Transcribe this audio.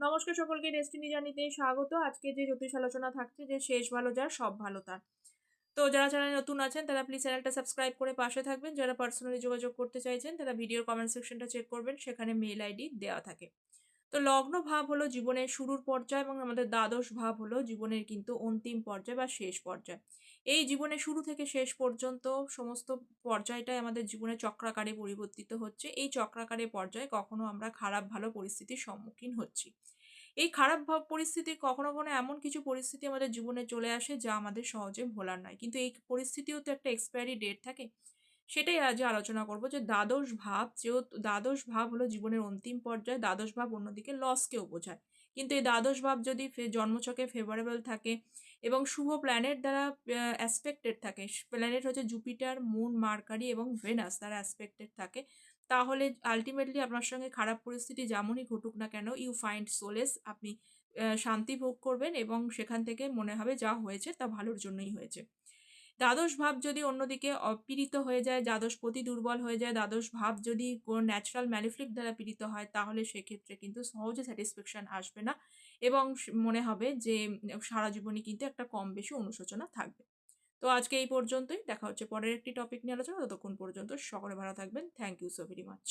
নমস্কার সকলকে ডেস্টিনি জানিতে স্বাগত। আজকে যে জ্যোতিষ আলোচনা থাকছে, যে শেষ ভালো যার, সব ভালো তার। তো যারা চ্যানেলে নতুন আছেন, তারা প্লিজ চ্যানেলটা সাবস্ক্রাইব করে পাশে থাকবেন। যারা পার্সোনালি যোগাযোগ করতে চাইছেন, তারা ভিডিওর কমেন্ট সেকশনটা চেক করবেন। সেখানে মেল আইডি দেওয়া থাকে। তো লগ্ন ভাব হলো জীবনের শুরুর পর্যায় এবং আমাদের দ্বাদশ ভাব হলো জীবনের কিন্তু অন্তিম পর্যায় বা শেষ পর্যায়। এই জীবনের শুরু থেকে শেষ পর্যন্ত সমস্ত পর্যায়টাই আমাদের জীবনে চক্রাকারে পরিবর্তিত হচ্ছে। এই চক্রাকারে পর্যায়ে কখনো আমরা খারাপ ভালো পরিস্থিতির সম্মুখীন হচ্ছি। এই খারাপ ভাব পরিস্থিতির কখনো কখনো এমন কিছু পরিস্থিতি আমাদের জীবনে চলে আসে যা আমাদের সহজে ভোলার নয়। কিন্তু এই পরিস্থিতিও তো একটা এক্সপায়ারি ডেট থাকে। সেটাই আজ আলোচনা করব যে দ্বাদশ ভাব, যেহেতু দ্বাদশ ভাব হলো জীবনের অন্তিম পর্যায়ে, দ্বাদশ ভাব অন্যদিকে লসকেও বোঝায়। কিন্তু এই দ্বাদশ ভাব যদি জন্মছকে ফেভারেবল থাকে এবং শুভ প্ল্যানেট দ্বারা অ্যাসপেক্টেড থাকে প্ল্যানেট হচ্ছে জুপিটার মুন মার্কারি এবং ভেনাস দ্বারা অ্যাসপেক্টেড থাকে, তাহলে আলটিমেটলি আপনার সঙ্গে খারাপ পরিস্থিতি যেমনই ঘটুক না কেন ইউ ফাইন্ড সোলেস আপনি শান্তি ভোগ করবেন এবং সেখান থেকে মনে হবে যা হয়েছে তা ভালোর জন্যই হয়েছে। দ্বাদশ ভাব যদি অন্যদিকে অপীড়িত হয়ে যায়, দ্বাদশ প্রতি দুর্বল হয়ে যায়, দ্বাদশ ভাব যদি কোনো ন্যাচারাল ম্যালিফ্লিক দ্বারা পীড়িত হয়, তাহলে সেক্ষেত্রে কিন্তু সহজে স্যাটিসফ্যাকশান আসবে না এবং মনে হবে যে, সারা জীবনে কিন্তু একটা কম বেশি অনুশোচনা থাকবে। তো আজকে এই পর্যন্তই। দেখা হচ্ছে পরের একটি টপিক নিয়ে আলোচনা। ততক্ষণ পর্যন্ত সকলে ভালো থাকবেন। Thank you so very much